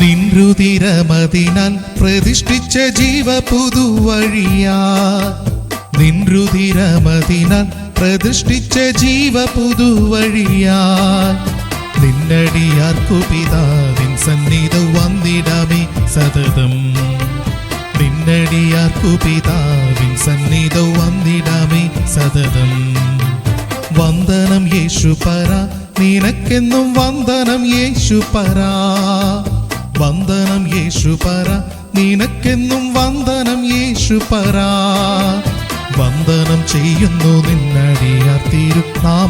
നിൻരുതിരമതിനാൽ പ്രതിഷ്ഠിച്ച ജീവ പുതുവഴിയാ നിൻരുതിരമതിനാൽ പ്രതിഷ്ഠിച്ച ജീവ പുതുവഴിയാ നിന്നടിയാർക്കു പിതാവിൻ സന്നിധ വന്നിടമേ സതതം. നിന്നടിയാർക്കു പിതാവിൻ സന്നിധ വന്നിടമേ സതതം. വന്ദനം യേശു പര നിനക്കെന്നും വന്ദനം യേശു പര വന്ദനം യേശു പറ. നിനക്കെന്നും വന്ദനം യേശു പറ. വന്ദനം ചെയ്യുന്നു നിന്നടിയാർ തിരുനാമത്തിനാദരവാ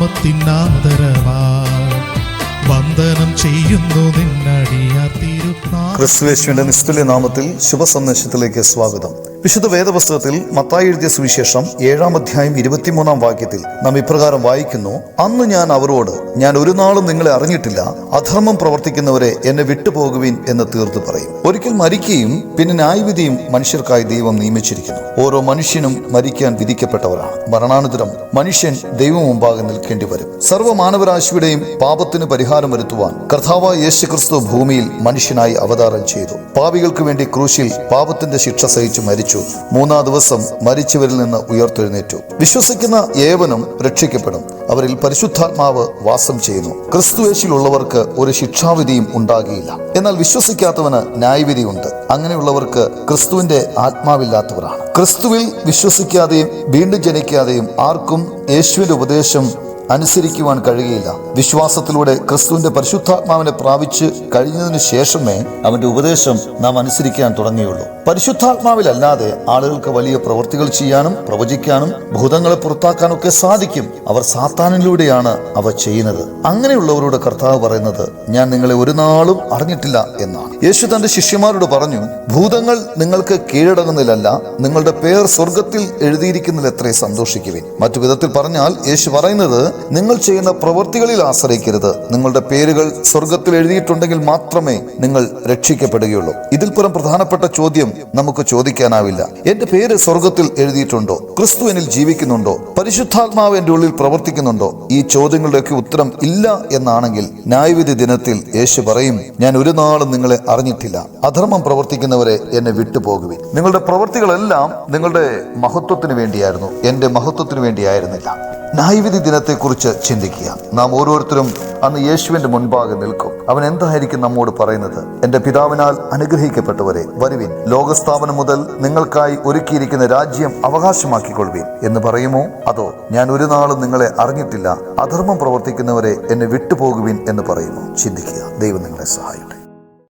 വന്ദനം ചെയ്യുന്നു നിന്നടിയാർ തിരുനാമ ക്രിസ്തുവേശുവിന്റെ നിസ്തുല്യ നാമത്തിൽ ശുഭ സന്ദേശത്തിലേക്ക് സ്വാഗതം. വിശുദ്ധ വേദപുസ്തകത്തിൽ മത്തായി എഴുതിയ സുവിശേഷം ഏഴാം അധ്യായം ഇരുപത്തിമൂന്നാം വാക്യത്തിൽ നാം ഇപ്രകാരം വായിക്കുന്നു അന്ന് ഞാൻ അവരോട് ഞാൻ ഒരു നാളും നിങ്ങളെ അറിഞ്ഞിട്ടില്ല. അധർമ്മം പ്രവർത്തിക്കുന്നവരെ എന്നെ വിട്ടുപോകുവിൻ എന്ന് തീർത്തു പറയും. ഒരിക്കൽ മരിക്കുകയും പിന്നെ ന്യായവിധിയും മനുഷ്യർക്കായി ദൈവം നിയമിച്ചിരിക്കുന്നു. ഓരോ മനുഷ്യനും മരിക്കാൻ വിധിക്കപ്പെട്ടവരാണ്. മരണാനന്തരം മനുഷ്യൻ ദൈവം മുമ്പാകെ നിൽക്കേണ്ടി വരും. സർവമാനവരാശിയുടെയും പാപത്തിന് പരിഹാരം വരുത്തുവാൻ കർത്താവ് യേശു ക്രിസ്തു ഭൂമിയിൽ മനുഷ്യനായി അവതാരം ചെയ്തു. പാപികൾക്ക് വേണ്ടി ക്രൂശിൽ പാപത്തിന്റെ ശിക്ഷ സഹിച്ചു മരിച്ചു. മൂന്നാം ദിവസം മരിച്ചവരിൽ നിന്ന് ഉയർത്തെഴുന്നേറ്റു. വിശ്വസിക്കുന്ന ഏവനും രക്ഷിക്കപ്പെടും. അവരിൽ പരിശുദ്ധാത്മാവ് വാസം ചെയ്യുന്നു. ക്രിസ്തുവേശിലുള്ളവർക്ക് ഒരു ശിക്ഷാവിധിയും ഉണ്ടാകിയില്ല. എന്നാൽ വിശ്വസിക്കാത്തവന് ന്യായവിധിയുണ്ട്. അങ്ങനെയുള്ളവർക്ക് ക്രിസ്തുവിന്റെ ആത്മാവില്ലാത്തവരാണ്. ക്രിസ്തുവിൽ വിശ്വസിക്കാതെയും വീണ്ടും ജനിക്കാതെയും ആർക്കും യേശുവിന്റെ ഉപദേശം അനുസരിക്കുവാൻ കഴിയുകയില്ല. വിശ്വാസത്തിലൂടെ ക്രിസ്തുവിന്റെ പരിശുദ്ധാത്മാവിനെ പ്രാപിച്ച് കഴിഞ്ഞതിനു ശേഷമേ അവന്റെ ഉപദേശം നാം അനുസരിക്കാൻ തുടങ്ങിയുള്ളൂ. പരിശുദ്ധാത്മാവിലല്ലാതെ ആളുകൾക്ക് വലിയ പ്രവൃത്തികൾ ചെയ്യാനും പ്രവചിക്കാനും ഭൂതങ്ങളെ പുറത്താക്കാനൊക്കെ സാധിക്കും. അവർ സാത്താനിലൂടെയാണ് അവ ചെയ്യുന്നത്. അങ്ങനെയുള്ളവരോട് കർത്താവ് പറയുന്നത് ഞാൻ നിങ്ങളെ ഒരു നാളും അറിഞ്ഞിട്ടില്ല എന്നാണ്. യേശു തന്റെ ശിഷ്യന്മാരോട് പറഞ്ഞു ഭൂതങ്ങൾ നിങ്ങൾക്ക് കീഴടങ്ങുന്നില്ലല്ല നിങ്ങളുടെ പേർ സ്വർഗത്തിൽ എഴുതിയിരിക്കുന്നതിൽ എത്രയും സന്തോഷിക്കുവിൻ. മറ്റു വിധത്തിൽ പറഞ്ഞാൽ യേശു പറയുന്നത് നിങ്ങൾ ചെയ്യുന്ന പ്രവൃത്തികളിൽ ആശ്രയിക്കരുത്. നിങ്ങളുടെ പേരുകൾ സ്വർഗത്തിൽ എഴുതിയിട്ടുണ്ടെങ്കിൽ മാത്രമേ നിങ്ങൾ രക്ഷിക്കപ്പെടുകയുള്ളൂ. ഇതിൽ പുറം പ്രധാനപ്പെട്ട ചോദ്യം നമുക്ക് ചോദിക്കാനാവില്ല. എന്റെ പേര് സ്വർഗത്തിൽ എഴുതിയിട്ടുണ്ടോ? ക്രിസ്തു എന്നിൽ ജീവിക്കുന്നുണ്ടോ? പരിശുദ്ധാത്മാവ് എന്റെ ഉള്ളിൽ പ്രവർത്തിക്കുന്നുണ്ടോ? ഈ ചോദ്യങ്ങളുടെയൊക്കെ ഉത്തരം ഇല്ല എന്നാണെങ്കിൽ ന്യായവിധി ദിനത്തിൽ യേശു പറയും ഞാൻ ഒരു നാളും നിങ്ങളെ അറിഞ്ഞിട്ടില്ല. അധർമ്മം പ്രവർത്തിക്കുന്നവരെ എന്നെ വിട്ടുപോകുവിൻ. നിങ്ങളുടെ പ്രവൃത്തികളെല്ലാം നിങ്ങളുടെ മഹത്വത്തിന് വേണ്ടിയായിരുന്നു. എന്റെ മഹത്വത്തിന് വേണ്ടിയായിരുന്നില്ല. ന്യായവിധി ദിനത്തെക്കുറിച്ച് ചിന്തിക്കുക. നാം ഓരോരുത്തരും അന്ന് യേശുവിന്റെ മുൻപാകെ നിൽക്കും. അവൻ എന്തായിരിക്കും നമ്മോട് പറയുന്നത്? എന്റെ പിതാവിനാൽ അനുഗ്രഹിക്കപ്പെട്ടവരെ വരുവിൻ. ലോകസ്ഥാപനം മുതൽ നിങ്ങൾക്കായി ഒരുക്കിയിരിക്കുന്ന രാജ്യം അവകാശമാക്കിക്കൊള്ളുവിൻ. എന്ന് പറയുമോ? അതോ ഞാൻ ഒരു നാളും നിങ്ങളെ അറിഞ്ഞിട്ടില്ല. അധർമ്മം പ്രവർത്തിക്കുന്നവരെ എന്നെ വിട്ടുപോകുവിൻ എന്ന് പറയുമോ? ചിന്തിക്കുക. ദൈവം നിങ്ങളെ സഹായിക്കട്ടെ.